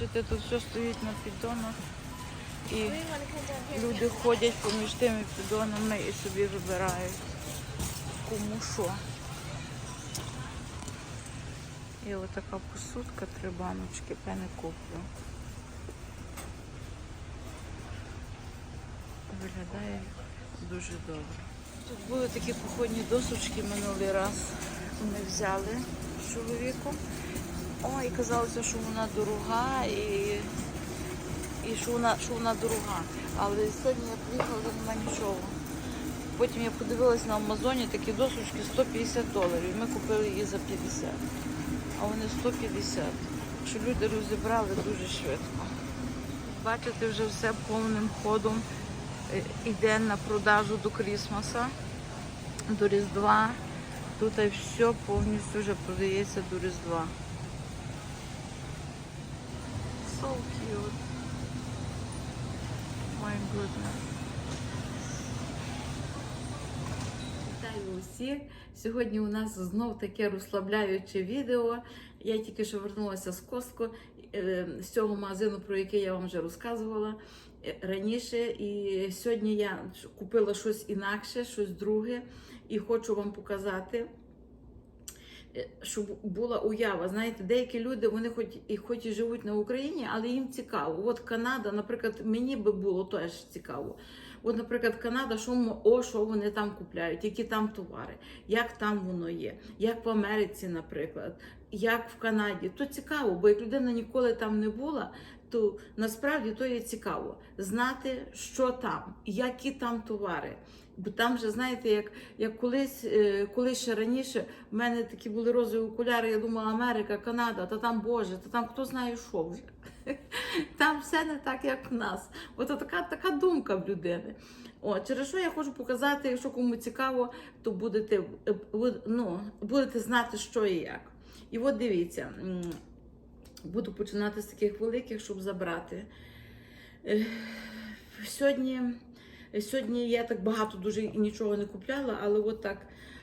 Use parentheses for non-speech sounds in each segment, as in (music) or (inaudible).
бачите, тут все стоїть на піддонах. І люди ходять поміж тими піддонами і собі вибирають кому що. І отака посудка, три баночки, пени куплю. Виглядає дуже добре. Тут були такі кухонні досочки минулий раз. Ми взяли з чоловіком. О, і казалося, що вона дорога і, і що, вона, що вона дорога. Але сьогодні я приїхала, вже немає нічого. Потім я подивилась на Амазоні такі досочки 150 доларів. Ми купили її за 50. А вони 150. Що люди розібрали дуже швидко. Бачите, вже все повним ходом е, йде на продажу до Крісмаса, до Різдва. Тут все повністю вже продається до Різдва. So. My goodness. Вітаю усіх! Сьогодні у нас знов таке розслабляюче відео. Я тільки що вернулася з Костко, е, з цього магазину, про який я вам вже розказувала е, раніше. І сьогодні я купила щось інакше, щось друге, і хочу вам показати. Е, Щоб була уява, знаєте, деякі люди вони хоч і хоч і живуть на Україні, але їм цікаво. От Канада, наприклад, мені би було теж цікаво. От, наприклад, Канада, що о, що вони там купляють, які там товари, як там воно є, як в Америці, наприклад, як в Канаді. То цікаво, бо як людина ніколи там не була, то насправді то є цікаво знати, що там, які там товари. Бо там вже, знаєте, як, як колись, е, колись ще раніше в мене такі були розові окуляри, я думала, Америка, Канада, та там Боже, та там хто знає що вже. (laughs) Там все не так, як в нас. От така, така думка в людини. О, через що я хочу показати, якщо кому цікаво, то будете, е, ну, будете знати, що і як. І от дивіться, буду починати з таких великих, щоб забрати. Е, Сьогодні, сьогодні я так багато дуже нічого не купляла, але от так,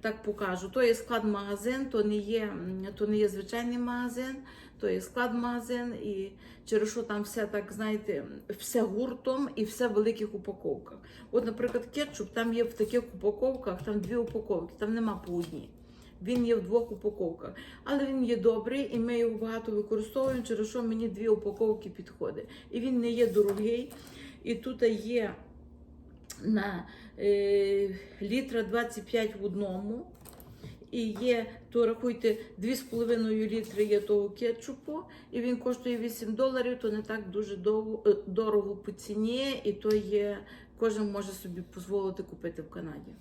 так покажу. То є склад магазин, то не є, то не є звичайний магазин, то є склад магазин, і через що там все так, знаєте, все гуртом і все в великих упаковках. От, наприклад, кетчуп там є в таких упаковках, там дві упаковки, там нема по одній. Він є в двох упаковках, але він є добрий і ми його багато використовуємо, через що мені дві упаковки підходить. І він не є дорогий. І тут є на е, літра 25 в одному. І є, то рахуйте, 2,5 літри є того кетчупу, і він коштує 8 доларів, то не так дуже довго, е, дорого по ціні, і то є, кожен може собі дозволити купити в Канаді.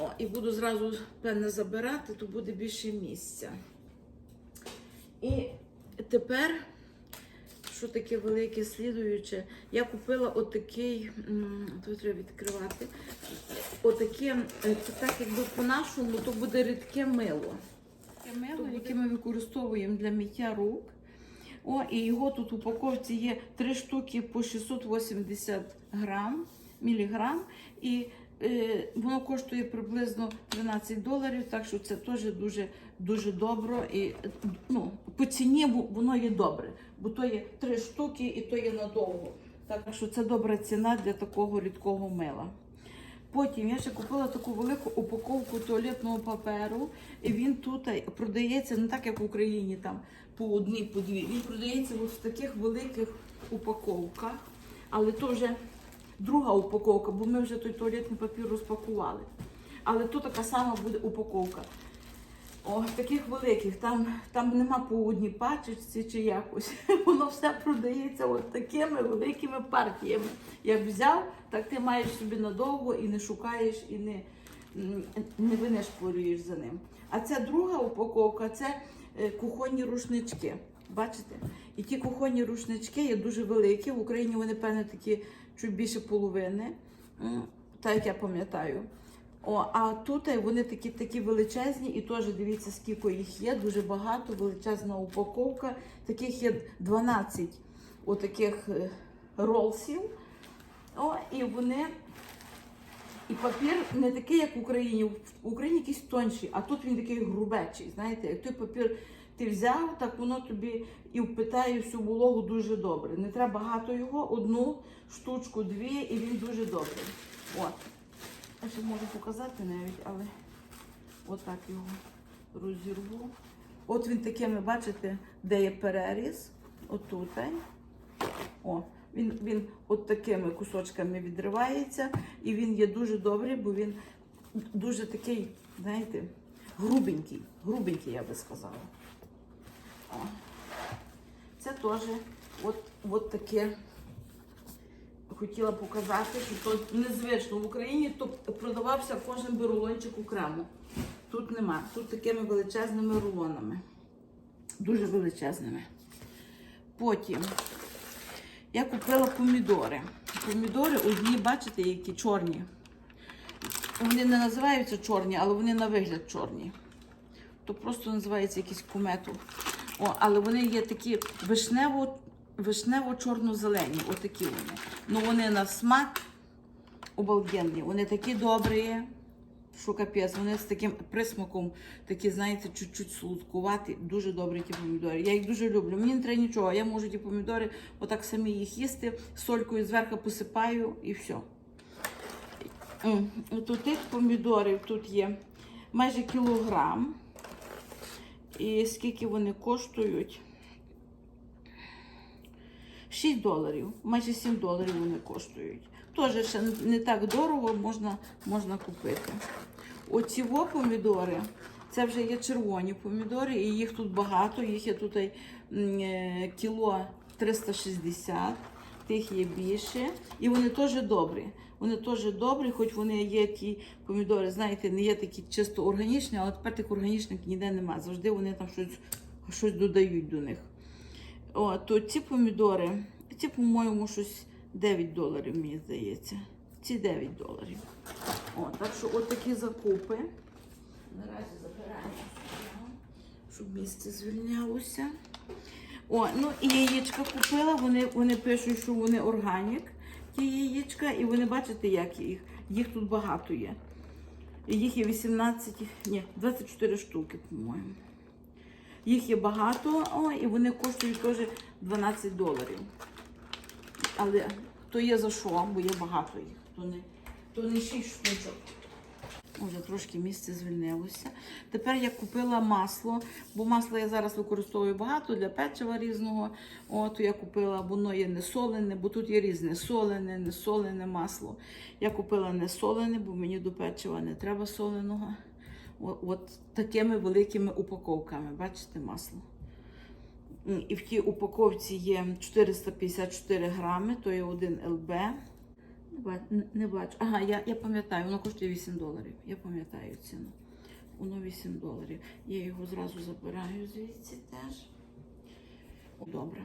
О, і буду зразу певне забирати, то буде більше місця. І тепер, що таке велике слідуюче, я купила отакий, тут треба відкривати, отаке, е, це так якби по-нашому, то буде рідке мило. Рідке мило, яке ми використовуємо для миття рук. О, і його тут в упаковці є 3 штуки по 680 грам, міліграм. І воно коштує приблизно 13 доларів, так що це теж дуже, дуже добре. І е, ну, по ціні воно є добре, бо то є 3 штуки і то є надовго. Так що це добра ціна для такого рідкого мила. Потім я ще купила таку велику упаковку туалетного паперу, і він тут продається не так, як в Україні, там по одній, по дві. Він продається от в таких великих упаковках, але вже друга упаковка, бо ми вже той туалетний папір розпакували. Але тут така сама буде упаковка. О, таких великих, там, там нема по одній пачечці чи якось. (laughs) Воно все продається от такими великими партіями. Як взяв, так ти маєш собі надовго і не шукаєш, і не, не винишпорюєш за ним. А ця друга упаковка це е, кухонні рушнички. Бачите? І ті кухонні рушнички є дуже великі. В Україні вони, певне, такі чуть більше половини, так як я пам'ятаю. О, а тут вони такі такі величезні, і теж дивіться, скільки їх є, дуже багато, величезна упаковка. Таких є 12 отаких е, ролсів. О, і вони. І папір не такий, як в Україні. В Україні якийсь тонший, а тут він такий грубечий. Знаєте, як той папір ти взяв, так воно тобі і впитає всю вологу дуже добре. Не треба багато його, одну штучку, дві, і він дуже добрий. От. Я ще можу показати навіть, але отак його розірву. От він такими, бачите, де є переріз, отут. О, він, він от такими кусочками відривається, і він є дуже добрий, бо він дуже такий, знаєте, грубенький. Грубенький, я би сказала. Це теж от, от таке хотіла показати, що то незвично в Україні то продавався кожен би рулончик окремо. Тут нема. Тут такими величезними рулонами. Дуже величезними. Потім я купила помідори. Помідори одні, бачите, які чорні. Вони не називаються чорні, але вони на вигляд чорні. То просто називається якийсь кумету. О, але вони є такі вишнево, вишнево-чорно-зелені. Отакі вони. Ну вони на смак обалденні. Вони такі добрі, що капець. Вони з таким присмаком, такі, знаєте, чуть-чуть солодкуваті. Дуже добрі ті помідори. Я їх дуже люблю. Мені не треба нічого. Я можу ті помідори отак самі їх їсти, солькою зверху посипаю і все. У тих помідорів тут є майже кілограм. І скільки вони коштують? 6 доларів, майже 7 доларів вони коштують. Теж ще не так дорого можна, можна купити. Оці помідори, це вже є червоні помідори, і їх тут багато, їх є тут е, кіло 360, тих є більше. І вони теж добрі. Вони теж добрі, хоч вони є ті помідори, знаєте, не є такі чисто органічні, але тепер тих органічних ніде нема. Завжди вони там щось, щось додають до них. О, то ці помідори, ці, по-моєму, щось 9 доларів, мені здається. Ці 9 доларів. О, так що от такі закупи. Наразі забираємо щоб місце звільнялося. О, ну і яєчка купила. Вони, вони пишуть, що вони органік, ті яєчка, і вони бачите, як їх. Їх тут багато є. Їх є 18, ні, 24 штуки, по-моєму. Їх є багато, о, і вони коштують теж 12 доларів. Але то є за що, бо є багато їх. То не, то не 6 штучок. Вже трошки місце звільнилося. Тепер я купила масло, бо масло я зараз використовую багато для печива різного. От я купила, воно є не солене, бо тут є різне солене, не солене масло. Я купила не солене, бо мені до печива не треба соленого. О- От такими великими упаковками, бачите, масло. І в тій упаковці є 454 грами, то є 1 ЛБ. Не бачу. Ага, я, я пам'ятаю, воно коштує 8 доларів. Я пам'ятаю ціну. Воно 8 доларів. Я його зразу забираю звідси теж. Добре.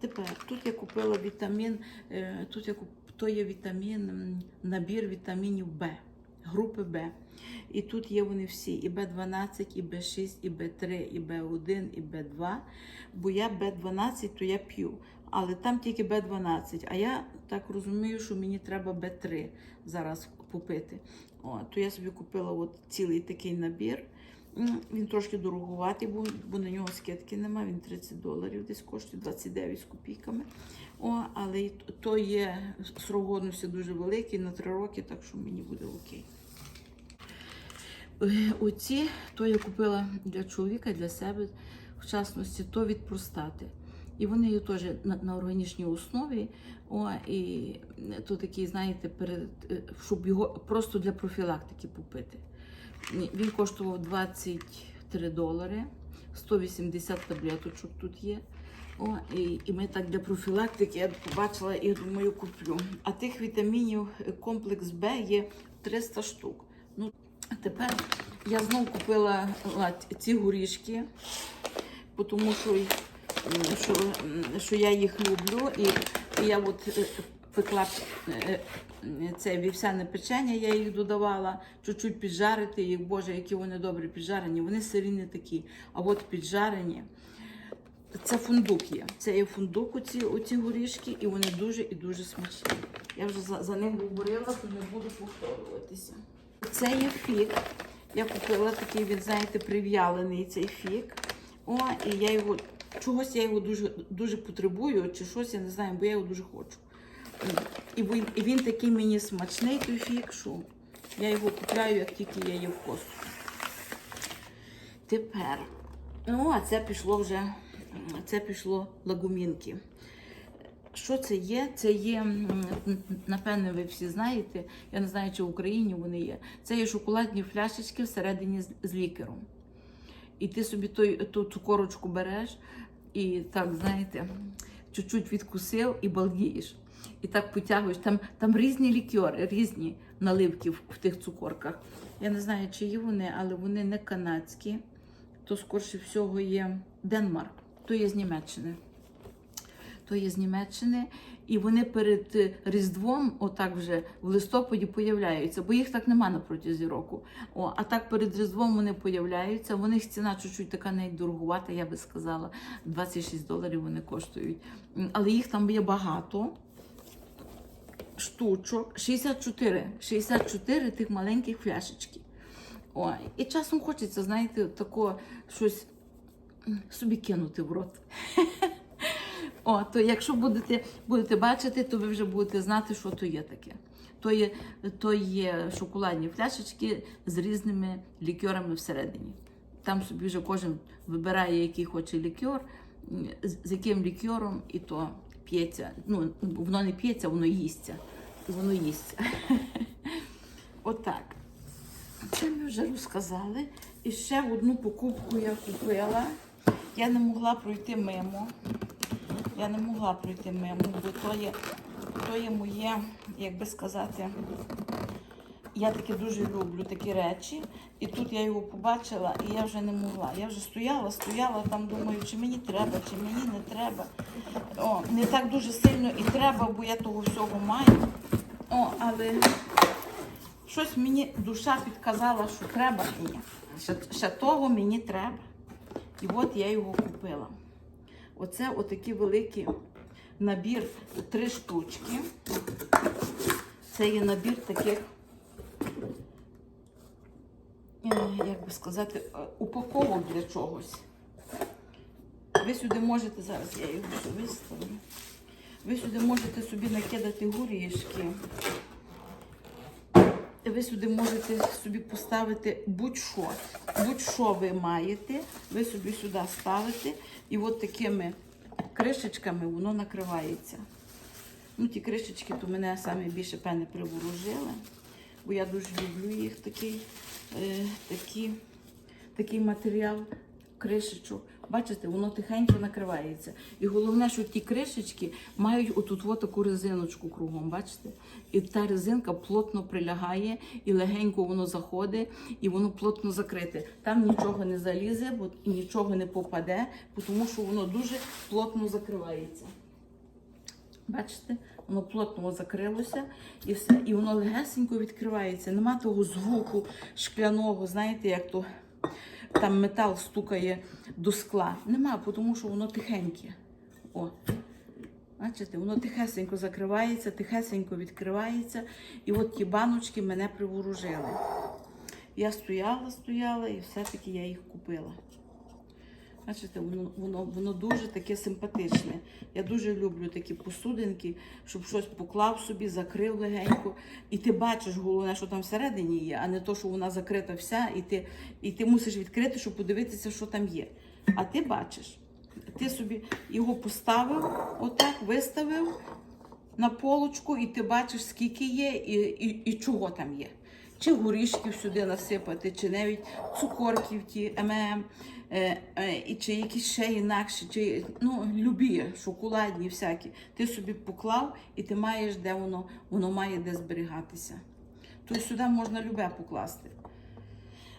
Тепер тут я купила вітамін, е, тут я куп... то є вітамін, набір вітамінів Б, групи Б. І тут є вони всі: і Б12, і Б6, і Б3, і Б1, і Б2. Бо я Б12, то я п'ю. Але там тільки Б12. А я так розумію, що мені треба Б3 зараз попити. О, то я собі купила от цілий такий набір. Він трошки дороговатий, бо, бо на нього скидки немає. Він 30 доларів десь коштує 29 з копійками. О, але то є срок годності дуже великий на 3 роки, так що мені буде окей. Е, Оці то я купила для чоловіка, для себе, в частності, то від простати. І вони є теж на, на органічній основі. О, і то такий, знаєте, перед, е, щоб його просто для профілактики попити. Він коштував 23 долари, 180 таблеточок тут є. О, і, і ми так для профілактики я побачила і думаю, куплю. А тих вітамінів е, комплекс Б є 300 штук. Ну, тепер я знову купила ці горішки, тому що, що, що я їх люблю. І, і я от е, пекла е, е, це вівсяне печення, я їх додавала, чуть-чуть піджарити їх, боже, які вони добре піджарені. Вони сирі не такі. А от піджарені. Це фундук є. Це є фундук, оці, оці горішки, і вони дуже і дуже смачні. Я вже за, за них говорила, то не буду повторюватися. Це є фік. Я купила такий, він, знаєте, прив'ялений цей фік. О, і я його чогось я його дуже, дуже потребую, чи щось, я не знаю, бо я його дуже хочу. І він, і він такий мені смачний, той фік, що я його купляю, як тільки я є в костку. Тепер, ну, а це пішло вже, це пішло лагумінки. Що це є? Це є, м, напевне, ви всі знаєте, я не знаю, чи в Україні вони є. Це є шоколадні фляшечки всередині з лікером. І ти собі той, ту цукорочку береш і так, знаєте, чуть-чуть відкусив і балдієш. І так потягуєш. Там, там різні лікьори, різні наливки в, в тих цукорках. Я не знаю, чи є вони, але вони не канадські. То скорше всього є Денмарк, то є з Німеччини. То є з Німеччини, і вони перед е, Різдвом, отак вже в листопаді, появляються, бо їх так нема на протязі року. О, а так перед Різдвом вони появляються. У них ціна чуть-чуть така навіть дорогувата, я би сказала. 26 доларів вони коштують. Але їх там є багато. Штучок, 64, 64 тих маленьких фляшечки. О, і часом хочеться, знаєте, тако щось собі кинути в рот. (laughs) О, то якщо будете, будете бачити, то ви вже будете знати, що то є таке. То є, то є шоколадні фляшечки з різними лікерами всередині. Там собі вже кожен вибирає, який хоче лікер, з яким лікером, і то п'ється. Ну, воно не п'ється, воно їсться. Воно їсться. (laughs) Отак. Це ми вже розказали. І ще одну покупку я купила. Я не могла пройти мимо. Я не могла пройти мимо, бо то є, то є моє, як би сказати, я таке дуже люблю такі речі. І тут я його побачила, і я вже не могла. Я вже стояла, стояла там, думаю, чи мені треба, чи мені не треба. О, не так дуже сильно і треба, бо я того всього маю. О, але щось мені душа підказала, що треба мені. Ще, ще того мені треба. І от я його купила. Оце отакий великий набір три штучки. Це є набір таких, е, як би сказати, е, упаковок для чогось. Ви сюди можете, зараз я його виставлю. Ви сюди можете собі накидати горішки. Ви сюди можете собі поставити будь-що. Будь-що ви маєте, ви собі сюди ставите, і от такими кришечками воно накривається. Ну, ті кришечки то мене саме більше певне приворожили, бо я дуже люблю їх такий, е, такий, такий матеріал кришечок. Бачите, воно тихенько накривається. І головне, що ті кришечки мають отут от таку резиночку кругом, бачите? І та резинка плотно прилягає, і легенько воно заходить, і воно плотно закрите. Там нічого не залізе, бо нічого не попаде, тому що воно дуже плотно закривається. Бачите, воно плотно закрилося і все. І воно легесенько відкривається. Нема того звуку шкляного, знаєте, як то там метал стукає до скла. Нема, тому що воно тихеньке. О. Бачите, воно тихесенько закривається, тихесенько відкривається. І от ті баночки мене приворожили. Я стояла, стояла, і все-таки я їх купила. Бачите, воно, воно, воно дуже таке симпатичне. Я дуже люблю такі посудинки, щоб щось поклав собі, закрив легенько. І ти бачиш, головне, що там всередині є, а не то, що вона закрита вся, і ти, і ти мусиш відкрити, щоб подивитися, що там є. А ти бачиш, ти собі його поставив, отак, виставив на полочку, і ти бачиш, скільки є і, і, і чого там є. Чи горішків сюди насипати, чи навіть цукорків ті ММ, е, е, чи якісь ще інакші, чи ну, любі, шоколадні всякі. Ти собі поклав і ти маєш, де воно, воно має де зберігатися. Тобто сюди можна любе покласти.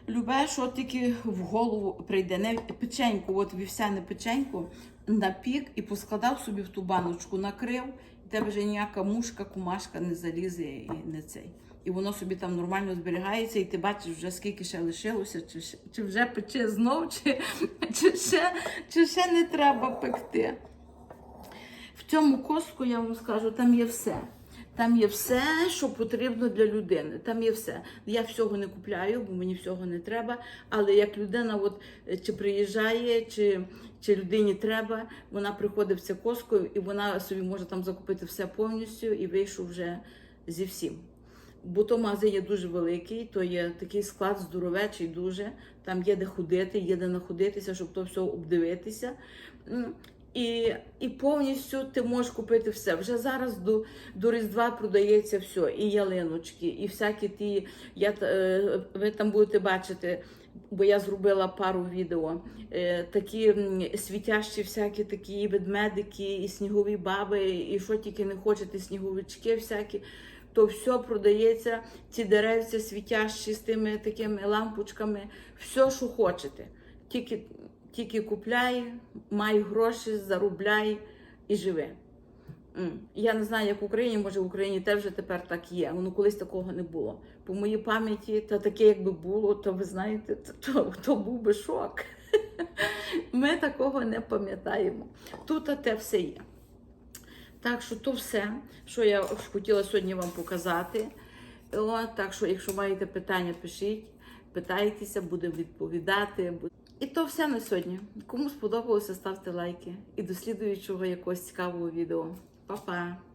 Любе, що тільки в голову прийде. Не печеньку, от вівсяне печеньку напік і поскладав собі в ту баночку, накрив, і тебе вже ніяка мушка, кумашка не залізе і не цей. І воно собі там нормально зберігається, і ти бачиш вже скільки ще лишилося, чи, чи вже пече знов, чи, чи, ще, чи ще не треба пекти. В цьому коску, я вам скажу, там є все. Там є все, що потрібно для людини. Там є все. Я всього не купляю, бо мені всього не треба. Але як людина, от чи приїжджає, чи, чи людині треба, вона приходить в це Коско і вона собі може там закупити все повністю і вийшов вже зі всім. Бо то магазин є дуже великий, то є такий склад здоровечий дуже. Там є де ходити, є де находитися, щоб то все обдивитися. І, і повністю ти можеш купити все. Вже зараз до, до Різдва продається все, і ялиночки, і всякі ті. Я, е, ви там будете бачити, бо я зробила пару відео. е, Такі світящі всякі такі ведмедики, і снігові баби, і що тільки не хочете, сніговички всякі. То все продається, ці деревця світящі з тими такими лампочками, все, що хочете. Тільки, тільки купляй, май гроші, заробляй і живи. Я не знаю, як в Україні, може в Україні теж вже тепер так є. Воно колись такого не було. По моїй пам'яті, та таке, якби було, то ви знаєте, то, то, то був би шок. (laughs) Ми такого не пам'ятаємо. Тут те все є. Так що то все, що я хотіла сьогодні вам показати. О, так що, якщо маєте питання, пишіть, питайтеся, будемо відповідати. І то все на сьогодні. Кому сподобалося, ставте лайки. І до слідуючого якогось цікавого відео. Па-па!